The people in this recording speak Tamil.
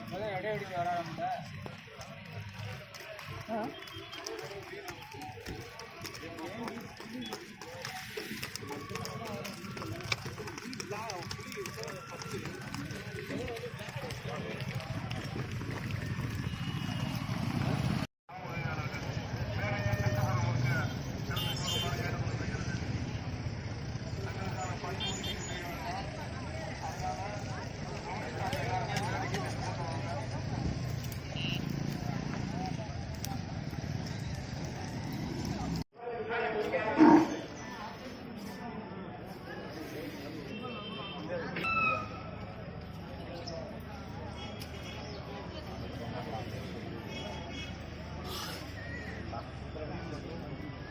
அப்படியே வர ஆரம்பிச்சா